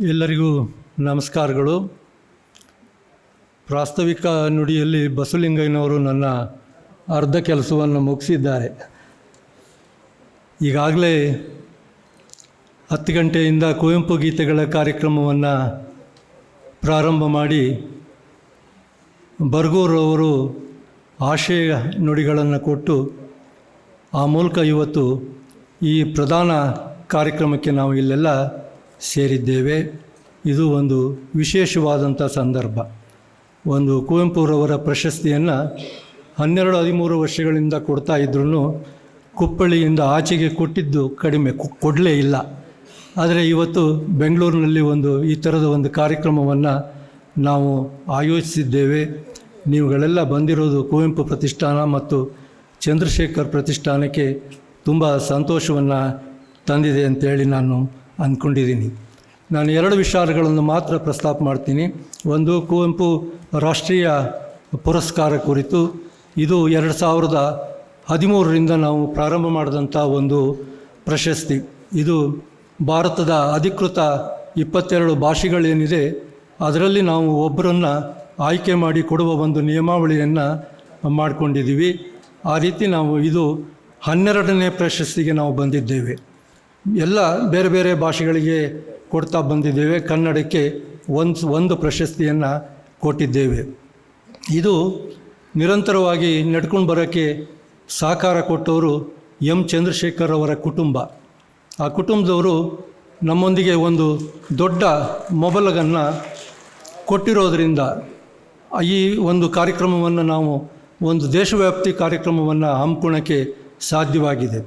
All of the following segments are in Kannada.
ಎಲ್ಲರಿಗೂ ನಮಸ್ಕಾರಗಳು. ಪ್ರಾಸ್ತಾವಿಕ ನುಡಿಯಲ್ಲಿ ಬಸವಲಿಂಗಯ್ಯನವರು ನನ್ನ ಅರ್ಧ ಕೆಲಸವನ್ನು ಮುಗಿಸಿದ್ದಾರೆ. ಈಗಾಗಲೇ ಹತ್ತು ಗಂಟೆಯಿಂದ ಕುವೆಂಪು ಗೀತೆಗಳ ಕಾರ್ಯಕ್ರಮವನ್ನು ಪ್ರಾರಂಭ ಮಾಡಿ ಬರ್ಗೂರವರು ಆಶಯ ನುಡಿಗಳನ್ನು ಕೊಟ್ಟು ಆ ಮೂಲಕ ಇವತ್ತು ಈ ಪ್ರಧಾನ ಕಾರ್ಯಕ್ರಮಕ್ಕೆ ನಾವು ಇಲ್ಲೆಲ್ಲ ಸೇರಿದ್ದೇವೆ. ಇದು ಒಂದು ವಿಶೇಷವಾದಂಥ ಸಂದರ್ಭ. ಒಂದು ಕುವೆಂಪುರವರ ಪ್ರಶಸ್ತಿಯನ್ನು ಹನ್ನೆರಡು ಹದಿಮೂರು ವರ್ಷಗಳಿಂದ ಕೊಡ್ತಾ ಇದ್ರೂ ಕುಪ್ಪಳಿಯಿಂದ ಆಚೆಗೆ ಕೊಟ್ಟಿದ್ದು ಕಡಿಮೆ ಕೊಡಲೇ ಇಲ್ಲ. ಆದರೆ ಇವತ್ತು ಬೆಂಗಳೂರಿನಲ್ಲಿ ಒಂದು ಈ ಥರದ ಒಂದು ಕಾರ್ಯಕ್ರಮವನ್ನು ನಾವು ಆಯೋಜಿಸಿದ್ದೇವೆ. ನೀವುಗಳೆಲ್ಲ ಬಂದಿರೋದು ಕುವೆಂಪು ಪ್ರತಿಷ್ಠಾನ ಮತ್ತು ಚಂದ್ರಶೇಖರ್ ಪ್ರತಿಷ್ಠಾನಕ್ಕೆ ತುಂಬ ಸಂತೋಷವನ್ನು ತಂದಿದೆ ಅಂತೇಳಿ ನಾನು ಅಂದ್ಕೊಂಡಿದ್ದೀನಿ ನಾನು ಎರಡು ವಿಚಾರಗಳನ್ನು ಮಾತ್ರ ಪ್ರಸ್ತಾಪ ಮಾಡ್ತೀನಿ. ಒಂದು, ಕುವೆಂಪು ರಾಷ್ಟ್ರೀಯ ಪುರಸ್ಕಾರ ಕುರಿತು, ಇದು ಎರಡು ಸಾವಿರದ ಹದಿಮೂರರಿಂದ ನಾವು ಪ್ರಾರಂಭ ಮಾಡಿದಂಥ ಒಂದು ಪ್ರಶಸ್ತಿ. ಇದು ಭಾರತದ ಅಧಿಕೃತ ಇಪ್ಪತ್ತೆರಡು ಭಾಷೆಗಳೇನಿದೆ, ಅದರಲ್ಲಿ ನಾವು ಒಬ್ಬರನ್ನು ಆಯ್ಕೆ ಮಾಡಿ ಕೊಡುವ ಒಂದು ನಿಯಮಾವಳಿಯನ್ನು ಮಾಡಿಕೊಂಡಿದ್ದೀವಿ. ಆ ರೀತಿ ನಾವು ಇದು ಹನ್ನೆರಡನೇ ಪ್ರಶಸ್ತಿಗೆ ನಾವು ಬಂದಿದ್ದೇವೆ. ಎಲ್ಲ ಬೇರೆ ಬೇರೆ ಭಾಷೆಗಳಿಗೆ ಕೊಡ್ತಾ ಬಂದಿದ್ದೇವೆ. ಕನ್ನಡಕ್ಕೆ ಒಂದು ಒಂದು ಪ್ರಶಸ್ತಿಯನ್ನು ಕೊಟ್ಟಿದ್ದೇವೆ. ಇದು ನಿರಂತರವಾಗಿ ನಡ್ಕೊಂಡು ಬರೋಕ್ಕೆ ಸಹಕಾರ ಕೊಟ್ಟವರು ಎಂ ಚಂದ್ರಶೇಖರ್ ಅವರ ಕುಟುಂಬ. ಆ ಕುಟುಂಬದವರು ನಮ್ಮೊಂದಿಗೆ ಒಂದು ದೊಡ್ಡ ಮೊಬಲಗನ್ನು ಕೊಟ್ಟಿರೋದರಿಂದ ಈ ಒಂದು ಕಾರ್ಯಕ್ರಮವನ್ನು ನಾವು ಒಂದು ದೇಶವ್ಯಾಪ್ತಿ ಕಾರ್ಯಕ್ರಮವನ್ನು ಹಮ್ಮಿಕೊಳ್ಳೋಕ್ಕೆ ಸಾಧ್ಯವಾಗಿದೆ.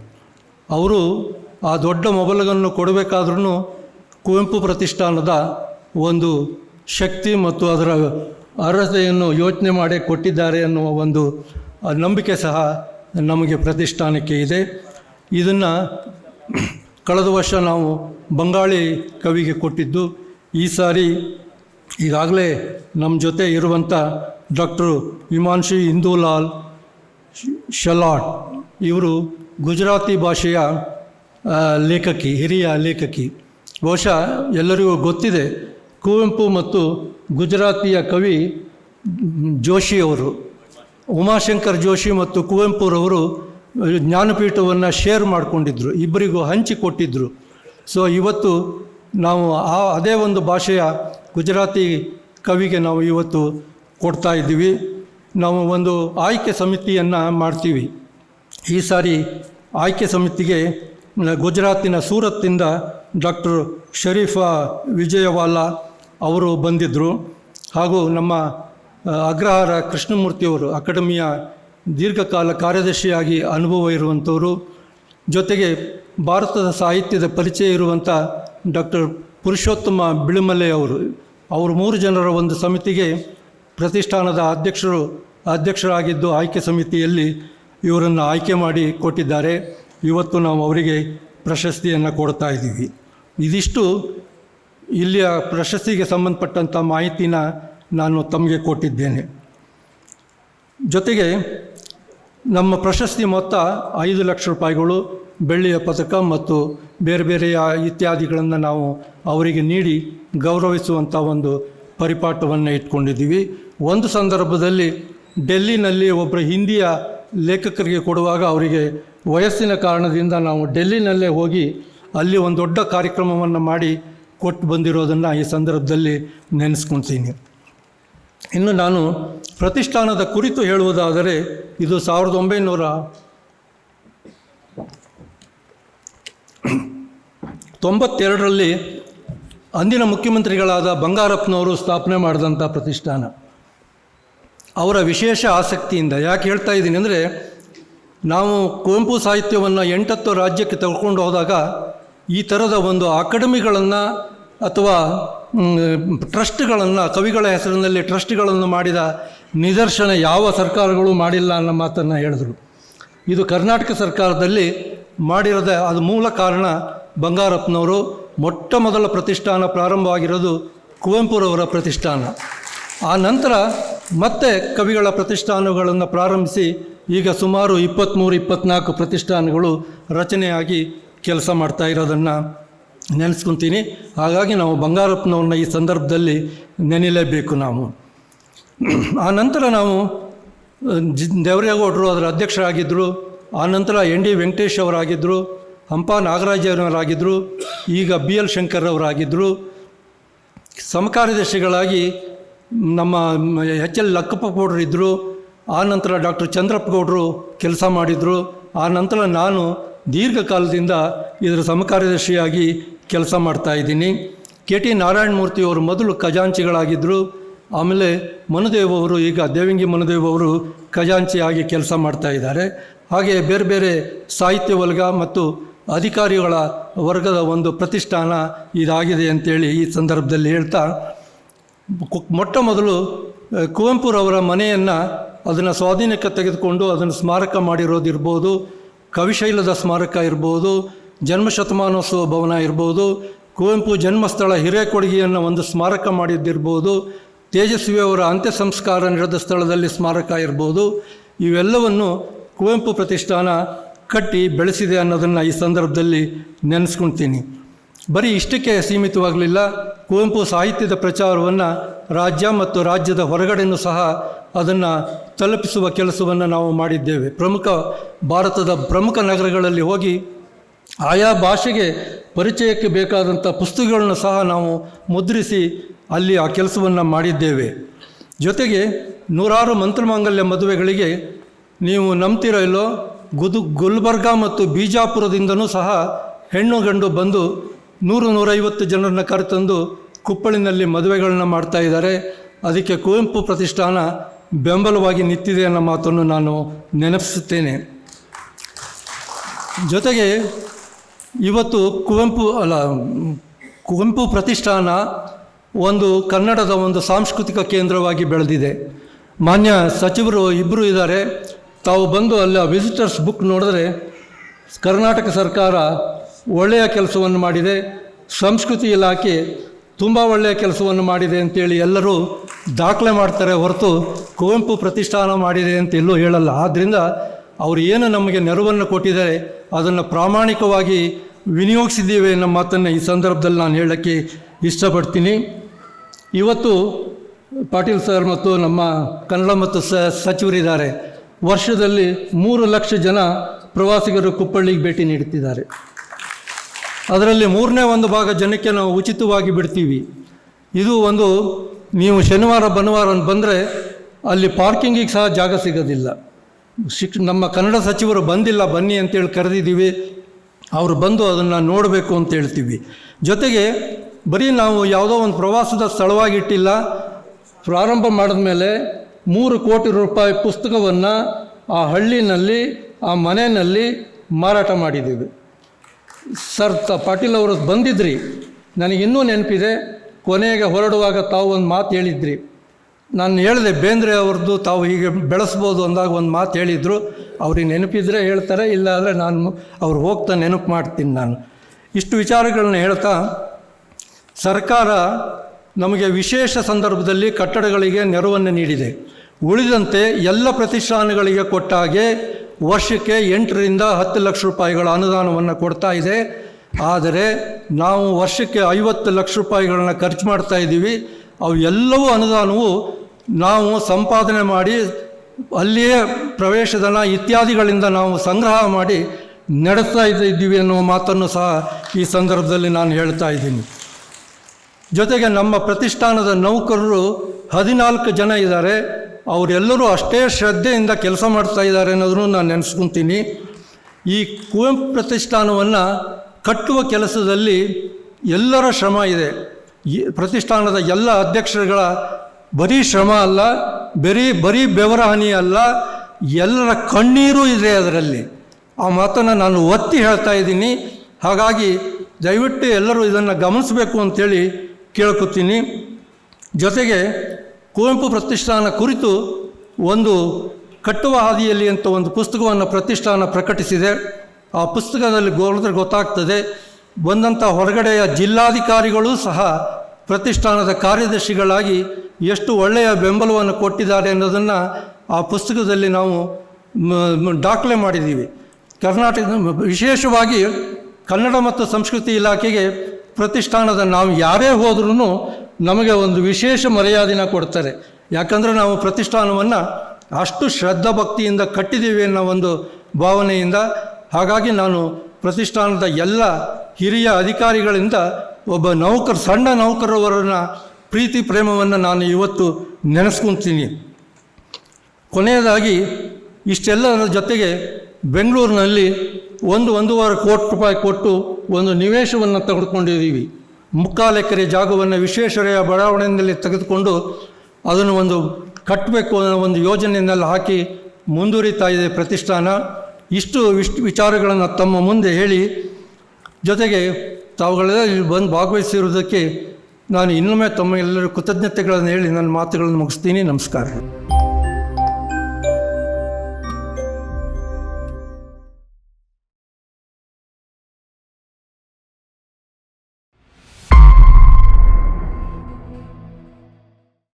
ಅವರು ಆ ದೊಡ್ಡ ಮೊಬಲಗನ್ನು ಕೊಡಬೇಕಾದ್ರೂ ಕುವೆಂಪು ಪ್ರತಿಷ್ಠಾನದ ಒಂದು ಶಕ್ತಿ ಮತ್ತು ಅದರ ಅರ್ಹತೆಯನ್ನು ಯೋಚನೆ ಮಾಡಿ ಕೊಟ್ಟಿದ್ದಾರೆ ಅನ್ನುವ ಒಂದು ನಂಬಿಕೆ ಸಹ ನಮಗೆ ಪ್ರತಿಷ್ಠಾನಕ್ಕೆ ಇದೆ. ಇದನ್ನು ಕಳೆದ ವರ್ಷ ನಾವು ಬಂಗಾಳಿ ಕವಿಗೆ ಕೊಟ್ಟಿದ್ದು. ಈ ಸಾರಿ ಈಗಾಗಲೇ ನಮ್ಮ ಜೊತೆ ಇರುವಂಥ ಡಾಕ್ಟರ್ ಹಿಮಾಂಶಿ ಇಂದೂಲಾಲ್ ಶಲಾಟ್ ಇವರು ಗುಜರಾತಿ ಭಾಷೆಯ ಲೇಖಕಿ, ಹಿರಿಯ ಲೇಖಕಿ. ಬಹುಶಃ ಎಲ್ಲರಿಗೂ ಗೊತ್ತಿದೆ, ಕುವೆಂಪು ಮತ್ತು ಗುಜರಾತಿಯ ಕವಿ ಜೋಶಿಯವರು, ಉಮಾಶಂಕರ್ ಜೋಶಿ ಮತ್ತು ಕುವೆಂಪುರವರು ಜ್ಞಾನಪೀಠವನ್ನು ಶೇರ್ ಮಾಡಿಕೊಂಡಿದ್ದರು ಇಬ್ಬರಿಗೂ ಹಂಚಿಕೊಟ್ಟಿದ್ದರು ಸೊ ಇವತ್ತು ನಾವು ಆ, ಅದೇ ಒಂದು ಭಾಷೆಯ ಗುಜರಾತಿ ಕವಿಗೆ ನಾವು ಇವತ್ತು ಕೊಡ್ತಾ ಇದ್ದೀವಿ. ನಾವು ಒಂದು ಆಯ್ಕೆ ಸಮಿತಿಯನ್ನು ಮಾಡ್ತೀವಿ. ಈ ಸಾರಿ ಆಯ್ಕೆ ಸಮಿತಿಗೆ ಗುಜರಾತಿನ ಸೂರತ್ತಿಂದ ಡಾಕ್ಟರ್ ಶರೀಫಾ ವಿಜಯವಾಲಾ ಅವರು ಬಂದಿದ್ದರು ಹಾಗೂ ನಮ್ಮ ಅಗ್ರಹಾರ ಕೃಷ್ಣಮೂರ್ತಿಯವರು ಅಕಾಡೆಮಿಯ ದೀರ್ಘಕಾಲ ಕಾರ್ಯದರ್ಶಿಯಾಗಿ ಅನುಭವ ಇರುವಂಥವರು. ಜೊತೆಗೆ ಭಾರತದ ಸಾಹಿತ್ಯದ ಪರಿಚಯ ಇರುವಂಥ ಡಾಕ್ಟರ್ ಪುರುಷೋತ್ತಮ ಬಿಳಿಮಲೆ ಅವರು ಅವರು ಮೂರು ಜನರ ಒಂದು ಸಮಿತಿಗೆ ಪ್ರತಿಷ್ಠಾನದ ಅಧ್ಯಕ್ಷರು, ಅಧ್ಯಕ್ಷರಾಗಿದ್ದು ಆಯ್ಕೆ ಸಮಿತಿಯಲ್ಲಿ ಇವರನ್ನು ಆಯ್ಕೆ ಮಾಡಿ ಕೊಟ್ಟಿದ್ದಾರೆ. ಇವತ್ತು ನಾವು ಅವರಿಗೆ ಪ್ರಶಸ್ತಿಯನ್ನು ಕೊಡ್ತಾ ಇದ್ದೀವಿ. ಇದಿಷ್ಟು ಇಲ್ಲಿಯ ಪ್ರಶಸ್ತಿಗೆ ಸಂಬಂಧಪಟ್ಟಂಥ ಮಾಹಿತಿನ ನಾನು ತಮಗೆ ಕೊಟ್ಟಿದ್ದೇನೆ. ಜೊತೆಗೆ ನಮ್ಮ ಪ್ರಶಸ್ತಿ ಮೊತ್ತ ಐದು ಲಕ್ಷ ರೂಪಾಯಿಗಳು, ಬೆಳ್ಳಿಯ ಪದಕ ಮತ್ತು ಬೇರೆ ಬೇರೆಯ ಇತ್ಯಾದಿಗಳನ್ನು ನಾವು ಅವರಿಗೆ ನೀಡಿ ಗೌರವಿಸುವಂಥ ಒಂದು ಪರಿಪಾಠವನ್ನು ಇಟ್ಕೊಂಡಿದ್ದೀವಿ. ಒಂದು ಸಂದರ್ಭದಲ್ಲಿ ಡೆಲ್ಲಿನಲ್ಲಿ ಒಬ್ಬರ ಹಿಂದಿಯ ಲೇಖಕರಿಗೆ ಕೊಡುವಾಗ ಅವರಿಗೆ ವಯಸ್ಸಿನ ಕಾರಣದಿಂದ ನಾವು ಡೆಲ್ಲಿನಲ್ಲೇ ಹೋಗಿ ಅಲ್ಲಿ ಒಂದು ದೊಡ್ಡ ಕಾರ್ಯಕ್ರಮವನ್ನು ಮಾಡಿ ಕೊಟ್ಟು ಬಂದಿರೋದನ್ನು ಈ ಸಂದರ್ಭದಲ್ಲಿ ನೆನೆಸ್ಕೊತೀನಿ. ಇನ್ನು ನಾನು ಪ್ರತಿಷ್ಠಾನದ ಕುರಿತು ಹೇಳುವುದಾದರೆ ಇದು ಸಾವಿರದ ಒಂಬೈನೂರ ತೊಂಬತ್ತೆರಡರಲ್ಲಿ ಅಂದಿನ ಮುಖ್ಯಮಂತ್ರಿಗಳಾದ ಬಂಗಾರಪ್ಪನವರು ಸ್ಥಾಪನೆ ಮಾಡಿದಂಥ ಪ್ರತಿಷ್ಠಾನ. ಅವರ ವಿಶೇಷ ಆಸಕ್ತಿಯಿಂದ ಯಾಕೆ ಹೇಳ್ತಾ ಇದ್ದೀನಿ ಅಂದರೆ ನಾವು ಕುವೆಂಪು ಸಾಹಿತ್ಯವನ್ನು ಎಂಟತ್ತು ರಾಜ್ಯಕ್ಕೆ ತಗೊಂಡು ಹೋದಾಗ ಈ ಥರದ ಒಂದು ಅಕಾಡೆಮಿಗಳನ್ನು ಅಥವಾ ಟ್ರಸ್ಟ್ಗಳನ್ನು, ಕವಿಗಳ ಹೆಸರಿನಲ್ಲಿ ಟ್ರಸ್ಟ್ಗಳನ್ನು ಮಾಡಿದ ನಿದರ್ಶನ ಯಾವ ಸರ್ಕಾರಗಳು ಮಾಡಿಲ್ಲ ಅನ್ನೋ ಮಾತನ್ನು ಹೇಳಿದರು. ಇದು ಕರ್ನಾಟಕ ಸರ್ಕಾರದಲ್ಲಿ ಮಾಡಿರದ ಅದು ಮೂಲ ಕಾರಣ ಬಂಗಾರಪ್ಪನವರು. ಮೊಟ್ಟ ಮೊದಲ ಪ್ರತಿಷ್ಠಾನ ಪ್ರಾರಂಭವಾಗಿರೋದು ಕುವೆಂಪುರವರ ಪ್ರತಿಷ್ಠಾನ. ಆ ನಂತರ ಮತ್ತೆ ಕವಿಗಳ ಪ್ರತಿಷ್ಠಾನಗಳನ್ನು ಪ್ರಾರಂಭಿಸಿ ಈಗ ಸುಮಾರು ಇಪ್ಪತ್ತ್ಮೂರು ಇಪ್ಪತ್ತ್ನಾಲ್ಕು ಪ್ರತಿಷ್ಠಾನಗಳು ರಚನೆಯಾಗಿ ಕೆಲಸ ಮಾಡ್ತಾ ಇರೋದನ್ನು ನೆನೆಸ್ಕೊತೀನಿ. ಹಾಗಾಗಿ ನಾವು ಬಂಗಾರಪ್ಪನವ್ರನ್ನ ಈ ಸಂದರ್ಭದಲ್ಲಿ ನೆನೆಯಲೇಬೇಕು ನಾವು. ಆ ನಂತರ ನಾವು ಜಿ, ದೇವರೇಗೌಡರು ಅದರ ಅಧ್ಯಕ್ಷರಾಗಿದ್ದರು ಆ ನಂತರ ಎನ್ ಡಿ ವೆಂಕಟೇಶ್ ಅವರಾಗಿದ್ದರು ಹಂಪ ನಾಗರಾಜನವರಾಗಿದ್ದರು ಈಗ ಬಿ ಎಲ್ ಶಂಕರ್ ಅವರಾಗಿದ್ದರು ಸಮಕಾರ್ಯದರ್ಶಿಗಳಾಗಿ ನಮ್ಮ ಎಚ್ ಎಲ್ ಲಕ್ಕಪ್ಪ ಗೌಡ್ರು ಇದ್ದರು ಆ ನಂತರ ಡಾಕ್ಟರ್ ಚಂದ್ರಪ್ಪ ಗೌಡರು ಕೆಲಸ ಮಾಡಿದರು. ಆ ನಂತರ ನಾನು ದೀರ್ಘಕಾಲದಿಂದ ಇದರ ಸಮಕಾರ್ಯದರ್ಶಿಯಾಗಿ ಕೆಲಸ ಮಾಡ್ತಾ ಇದ್ದೀನಿ. ಕೆ ಟಿ ನಾರಾಯಣಮೂರ್ತಿಯವರು ಮೊದಲು ಖಜಾಂಚಿಗಳಾಗಿದ್ದರು ಆಮೇಲೆ ಮನುದೇವ್ ಅವರು, ಈಗ ದೇವಿಂಗಿ ಮನುದೇವ್ ಅವರು ಖಜಾಂಚಿಯಾಗಿ ಕೆಲಸ ಮಾಡ್ತಾ ಇದ್ದಾರೆ. ಹಾಗೆ ಬೇರೆ ಬೇರೆ ಸಾಹಿತ್ಯ ವರ್ಗ ಮತ್ತು ಅಧಿಕಾರಿಗಳ ವರ್ಗದ ಒಂದು ಪ್ರತಿಷ್ಠಾನ ಇದಾಗಿದೆ ಅಂತೇಳಿ ಈ ಸಂದರ್ಭದಲ್ಲಿ ಹೇಳ್ತಾ ಮೊಟ್ಟ ಮೊದಲು ಕುವೆಂಪುರವರ ಮನೆಯನ್ನು ಅದನ್ನು ಸ್ವಾಧೀನಕ್ಕೆ ತೆಗೆದುಕೊಂಡು ಅದನ್ನು ಸ್ಮಾರಕ ಮಾಡಿರೋದಿರ್ಬೋದು, ಕವಿಶೈಲದ ಸ್ಮಾರಕ ಇರ್ಬೋದು, ಜನ್ಮಶತಮಾನೋತ್ಸವ ಭವನ ಇರ್ಬೋದು, ಕುವೆಂಪು ಜನ್ಮಸ್ಥಳ ಹಿರೇಕೊಡಗಿಯನ್ನು ಒಂದು ಸ್ಮಾರಕ ಮಾಡಿದ್ದಿರ್ಬೋದು, ತೇಜಸ್ವಿಯವರ ಅಂತ್ಯ ಸಂಸ್ಕಾರ ನಡೆದ ಸ್ಥಳದಲ್ಲಿ ಸ್ಮಾರಕ ಇರ್ಬೋದು, ಇವೆಲ್ಲವನ್ನು ಕುವೆಂಪು ಪ್ರತಿಷ್ಠಾನ ಕಟ್ಟಿ ಬೆಳೆಸಿದೆ ಅನ್ನೋದನ್ನು ಈ ಸಂದರ್ಭದಲ್ಲಿ ನೆನೆಸ್ಕೊಳ್ತೀನಿ ಬರೀ ಇಷ್ಟಕ್ಕೆ ಸೀಮಿತವಾಗಲಿಲ್ಲ, ಕುವೆಂಪು ಸಾಹಿತ್ಯದ ಪ್ರಚಾರವನ್ನು ರಾಜ್ಯ ಮತ್ತು ರಾಜ್ಯದ ಹೊರಗಡೆಯೂ ಸಹ ಅದನ್ನು ತಲುಪಿಸುವ ಕೆಲಸವನ್ನು ನಾವು ಮಾಡಿದ್ದೇವೆ. ಪ್ರಮುಖ ಭಾರತದ ಪ್ರಮುಖ ನಗರಗಳಲ್ಲಿ ಹೋಗಿ ಆಯಾ ಭಾಷೆಗೆ ಪರಿಚಯಕ್ಕೆ ಬೇಕಾದಂಥ ಪುಸ್ತಕಗಳನ್ನು ಸಹ ನಾವು ಮುದ್ರಿಸಿ ಅಲ್ಲಿ ಆ ಕೆಲಸವನ್ನು ಮಾಡಿದ್ದೇವೆ. ಜೊತೆಗೆ ನೂರಾರು ಮಂತ್ರಮಾಂಗಲ್ಯ ಮದುವೆಗಳಿಗೆ ನೀವು ನಂಬ್ತಿರೋ ಇಲ್ಲೋ, ಗುದು, ಗುಲ್ಬರ್ಗ ಮತ್ತು ಬೀಜಾಪುರದಿಂದನೂ ಸಹ ಹೆಣ್ಣು ಗಂಡು ಬಂದು ನೂರು ನೂರೈವತ್ತು ಜನರನ್ನು ಕರೆತಂದು ಕುಪ್ಪಳಿನಲ್ಲಿ ಮದುವೆಗಳನ್ನ ಮಾಡ್ತಾ ಇದ್ದಾರೆ. ಅದಕ್ಕೆ ಕುವೆಂಪು ಪ್ರತಿಷ್ಠಾನ ಬೆಂಬಲವಾಗಿ ನಿಂತಿದೆ ಅನ್ನೋ ಮಾತನ್ನು ನಾನು ನೆನಪಿಸುತ್ತೇನೆ. ಜೊತೆಗೆ ಇವತ್ತು ಕುವೆಂಪು ಅಲ್ಲ, ಕುವೆಂಪು ಪ್ರತಿಷ್ಠಾನ ಒಂದು ಕನ್ನಡದ ಒಂದು ಸಾಂಸ್ಕೃತಿಕ ಕೇಂದ್ರವಾಗಿ ಬೆಳೆದಿದೆ. ಮಾನ್ಯ ಸಚಿವರು ಇಬ್ಬರು ಇದ್ದಾರೆ. ತಾವು ಬಂದು ಅಲ್ಲಿ ವಿಸಿಟರ್ಸ್ ಬುಕ್ ನೋಡಿದ್ರೆ ಕರ್ನಾಟಕ ಸರ್ಕಾರ ಒಳ್ಳೆಯ ಕೆಲಸವನ್ನು ಮಾಡಿದೆ. ಸಂಸ್ಕೃತಿ ಇಲಾಖೆ ತುಂಬ ಒಳ್ಳೆಯ ಕೆಲಸವನ್ನು ಮಾಡಿದೆ ಅಂತೇಳಿ ಎಲ್ಲರೂ ದಾಖಲೆ ಮಾಡ್ತಾರೆ ಹೊರತು ಕುವೆಂಪು ಪ್ರತಿಷ್ಠಾನ ಮಾಡಿದೆ ಅಂತ ಎಲ್ಲೂ ಹೇಳಲ್ಲ. ಆದ್ದರಿಂದ ಅವರು ಏನು ನಮಗೆ ನೆರವನ್ನು ಕೊಟ್ಟಿದ್ದಾರೆ ಅದನ್ನು ಪ್ರಾಮಾಣಿಕವಾಗಿ ವಿನಿಯೋಗಿಸಿದ್ದೀವಿ ಎನ್ನುವ ಮಾತನ್ನು ಈ ಸಂದರ್ಭದಲ್ಲಿ ನಾನು ಹೇಳೋಕ್ಕೆ ಇಷ್ಟಪಡ್ತೀನಿ. ಇವತ್ತು ಪಾಟೀಲ್ ಸರ್ ಮತ್ತು ನಮ್ಮ ಕನ್ನಡ ಮತ್ತು ಸ ಸಚಿವರಿದ್ದಾರೆ. ವರ್ಷದಲ್ಲಿ ಮೂರು ಲಕ್ಷ ಜನ ಪ್ರವಾಸಿಗರು ಕುಪ್ಪಳ್ಳಿಗೆ ಭೇಟಿ ನೀಡುತ್ತಿದ್ದಾರೆ. ಅದರಲ್ಲಿ ಮೂರನೇ ಒಂದು ಭಾಗ ಜನಕ್ಕೆ ನಾವು ಉಚಿತವಾಗಿ ಬಿಡ್ತೀವಿ. ಇದು ಒಂದು ನೀವು ಶನಿವಾರ ಭಾನುವಾರ ಬಂದರೆ ಅಲ್ಲಿ ಪಾರ್ಕಿಂಗಿಗೆ ಸಹ ಜಾಗ ಸಿಗೋದಿಲ್ಲ. ಶಿಕ್, ನಮ್ಮ ಕನ್ನಡ ಸಚಿವರು ಬಂದಿಲ್ಲ, ಬನ್ನಿ ಅಂತೇಳಿ ಕರೆದಿದ್ದೀವಿ. ಅವರು ಬಂದು ಅದನ್ನು ನೋಡಬೇಕು ಅಂತ ಹೇಳ್ತೀವಿ. ಜೊತೆಗೆ ಬರೀ ನಾವು ಯಾವುದೋ ಒಂದು ಪ್ರವಾಸದ ಸ್ಥಳವಾಗಿಟ್ಟಿಲ್ಲ, ಪ್ರಾರಂಭ ಮಾಡಿದ ಮೇಲೆ ಮೂರು ಕೋಟಿ ರೂಪಾಯಿ ಪುಸ್ತಕವನ್ನು ಆ ಹಳ್ಳಿನಲ್ಲಿ, ಆ ಮನೆಯಲ್ಲಿ ಮಾರಾಟ ಮಾಡಿದ್ದೀವಿ. ಸರ್ ತ ಪಾಟೀಲ್ ಅವರು ಬಂದಿದ್ರಿ. ನನಗಿನ್ನೂ ನೆನಪಿದೆ, ಕೊನೆಗೆ ಹೊರಡುವಾಗ ತಾವು ಒಂದು ಮಾತು ಹೇಳಿದ್ರಿ. ನಾನು ಹೇಳಿದೆ, ಬೇಂದ್ರೆ ಅವ್ರದ್ದು ತಾವು ಹೀಗೆ ಬೆಳೆಸ್ಬೋದು ಅಂದಾಗ ಒಂದು ಮಾತು ಹೇಳಿದರು. ಅವ್ರಿಗೆ ನೆನಪಿದ್ರೆ ಹೇಳ್ತಾರೆ ಇಲ್ಲ ಅಂದರೆ ನಾನು ಅವ್ರು ಹೋಗ್ತಾ ನೆನಪು ಮಾಡ್ತೀನಿ ನಾನು. ಇಷ್ಟು ವಿಚಾರಗಳನ್ನ ಹೇಳ್ತಾ, ಸರ್ಕಾರ ನಮಗೆ ವಿಶೇಷ ಸಂದರ್ಭದಲ್ಲಿ ಕಟ್ಟಡಗಳಿಗೆ ನೆರವನ್ನು ನೀಡಿದೆ. ಉಳಿದಂತೆ ಎಲ್ಲ ಪ್ರತಿಷ್ಠಾನಗಳಿಗೆ ಕೊಟ್ಟ ಹಾಗೆ ವರ್ಷಕ್ಕೆ ಎಂಟರಿಂದ ಹತ್ತು ಲಕ್ಷ ರೂಪಾಯಿಗಳ ಅನುದಾನವನ್ನು ಕೊಡ್ತಾ ಇದೆ. ಆದರೆ ನಾವು ವರ್ಷಕ್ಕೆ ಐವತ್ತು ಲಕ್ಷ ರೂಪಾಯಿಗಳನ್ನು ಖರ್ಚು ಮಾಡ್ತಾ ಇದ್ದೀವಿ. ಅವು ಎಲ್ಲವೂ ಅನುದಾನವು ನಾವು ಸಂಪಾದನೆ ಮಾಡಿ ಅಲ್ಲಿಯೇ ಪ್ರವೇಶಧನ ಇತ್ಯಾದಿಗಳಿಂದ ನಾವು ಸಂಗ್ರಹ ಮಾಡಿ ನಡೆಸ್ತಾ ಇದ್ದೀವಿ ಅನ್ನುವ ಮಾತನ್ನು ಸಹ ಈ ಸಂದರ್ಭದಲ್ಲಿ ನಾನು ಹೇಳ್ತಾ ಇದ್ದೀನಿ. ಜೊತೆಗೆ ನಮ್ಮ ಪ್ರತಿಷ್ಠಾನದ ನೌಕರರು ಹದಿನಾಲ್ಕು ಜನ ಇದ್ದಾರೆ. ಅವರೆಲ್ಲರೂ ಅಷ್ಟೇ ಶ್ರದ್ಧೆಯಿಂದ ಕೆಲಸ ಮಾಡ್ತಾ ಇದ್ದಾರೆ ಅನ್ನೋದನ್ನು ನಾನು ನೆನೆಸ್ಕೊತೀನಿ. ಈ ಕುವೆಂಪು ಪ್ರತಿಷ್ಠಾನವನ್ನು ಕಟ್ಟುವ ಕೆಲಸದಲ್ಲಿ ಎಲ್ಲರ ಶ್ರಮ ಇದೆ. ಈ ಪ್ರತಿಷ್ಠಾನದ ಎಲ್ಲ ಅಧ್ಯಕ್ಷರುಗಳ ಬರೀ ಶ್ರಮ ಅಲ್ಲ, ಬರೀ ಬರೀ ಬೆವರ ಹನಿ ಅಲ್ಲ, ಎಲ್ಲರ ಕಣ್ಣೀರು ಇದೆ ಅದರಲ್ಲಿ. ಆ ಮಾತನ್ನು ನಾನು ಒತ್ತಿ ಹೇಳ್ತಾ ಇದ್ದೀನಿ. ಹಾಗಾಗಿ ದಯವಿಟ್ಟು ಎಲ್ಲರೂ ಇದನ್ನು ಗಮನಿಸಬೇಕು ಅಂತೇಳಿ ಕೇಳ್ಕೊತೀನಿ. ಜೊತೆಗೆ ಕುವೆಂಪು ಪ್ರತಿಷ್ಠಾನ ಕುರಿತು ಒಂದು ಕಟ್ಟುವ ಹಾದಿಯಲ್ಲಿ ಅಂತ ಒಂದು ಪುಸ್ತಕವನ್ನು ಪ್ರತಿಷ್ಠಾನ ಪ್ರಕಟಿಸಿದೆ. ಆ ಪುಸ್ತಕದಲ್ಲಿ ನೋಡಿದ್ರೆ ಗೊತ್ತಾಗ್ತದೆ. ಬಂದಂಥ ಹೊರಗಡೆಯ ಜಿಲ್ಲಾಧಿಕಾರಿಗಳು ಸಹ ಪ್ರತಿಷ್ಠಾನದ ಕಾರ್ಯದರ್ಶಿಗಳಾಗಿ ಎಷ್ಟು ಒಳ್ಳೆಯ ಬೆಂಬಲವನ್ನು ಕೊಟ್ಟಿದ್ದಾರೆ ಅನ್ನೋದನ್ನು ಆ ಪುಸ್ತಕದಲ್ಲಿ ನಾವು ದಾಖಲೆ ಮಾಡಿದ್ದೀವಿ. ಕರ್ನಾಟಕದ ವಿಶೇಷವಾಗಿ ಕನ್ನಡ ಮತ್ತು ಸಂಸ್ಕೃತಿ ಇಲಾಖೆಗೆ ಪ್ರತಿಷ್ಠಾನದ ನಾವು ಯಾರೇ ಹೋದ್ರೂ ನಮಗೆ ಒಂದು ವಿಶೇಷ ಮರ್ಯಾದೆನ ಕೊಡ್ತಾರೆ. ಯಾಕಂದರೆ ನಾವು ಪ್ರತಿಷ್ಠಾನವನ್ನು ಅಷ್ಟು ಶ್ರದ್ಧಾ ಭಕ್ತಿಯಿಂದ ಕಟ್ಟಿದ್ದೀವಿ ಅನ್ನೋ ಒಂದು ಭಾವನೆಯಿಂದ ಹಾಗಾಗಿ ನಾನು ಪ್ರತಿಷ್ಠಾನದ ಎಲ್ಲ ಹಿರಿಯ ಅಧಿಕಾರಿಗಳಿಂದ ಒಬ್ಬ ನೌಕರ, ಸಣ್ಣ ನೌಕರವರನ್ನ ಪ್ರೀತಿ ಪ್ರೇಮವನ್ನು ನಾನು ಇವತ್ತು ನೆನೆಸ್ಕೊತೀನಿ. ಕೊನೆಯದಾಗಿ ಇಷ್ಟೆಲ್ಲದರ ಜೊತೆಗೆ ಬೆಂಗಳೂರಿನಲ್ಲಿ ಒಂದು ಒಂದೂವರೆ ಕೋಟಿ ರೂಪಾಯಿ ಕೊಟ್ಟು ಒಂದು ನಿವೇಶವನ್ನು ತೆಗೆದುಕೊಂಡಿದ್ದೀವಿ. ಮುಕ್ಕಾಲು ಎಕರೆ ಜಾಗವನ್ನು ವಿಶ್ವೇಶ್ವರಯ್ಯ ಬಡಾವಣೆಯಲ್ಲಿ ತೆಗೆದುಕೊಂಡು ಅದನ್ನು ಒಂದು ಕಟ್ಟಬೇಕು ಅನ್ನೋ ಒಂದು ಯೋಜನೆಯನ್ನೆಲ್ಲ ಹಾಕಿ ಮುಂದುವರಿತಾ ಇದೆ ಪ್ರತಿಷ್ಠಾನ. ಇಷ್ಟು ಇಷ್ಟು ವಿಚಾರಗಳನ್ನು ತಮ್ಮ ಮುಂದೆ ಹೇಳಿ, ಜೊತೆಗೆ ತಾವುಗಳೆಲ್ಲ ಇಲ್ಲಿ ಬಂದು ಭಾಗವಹಿಸಿರುವುದಕ್ಕೆ ನಾನು ಇನ್ನೊಮ್ಮೆ ತಮ್ಮ ಎಲ್ಲರೂ ಕೃತಜ್ಞತೆಗಳನ್ನು ಹೇಳಿ ನನ್ನ ಮಾತುಗಳನ್ನು ಮುಗಿಸ್ತೀನಿ. ನಮಸ್ಕಾರ.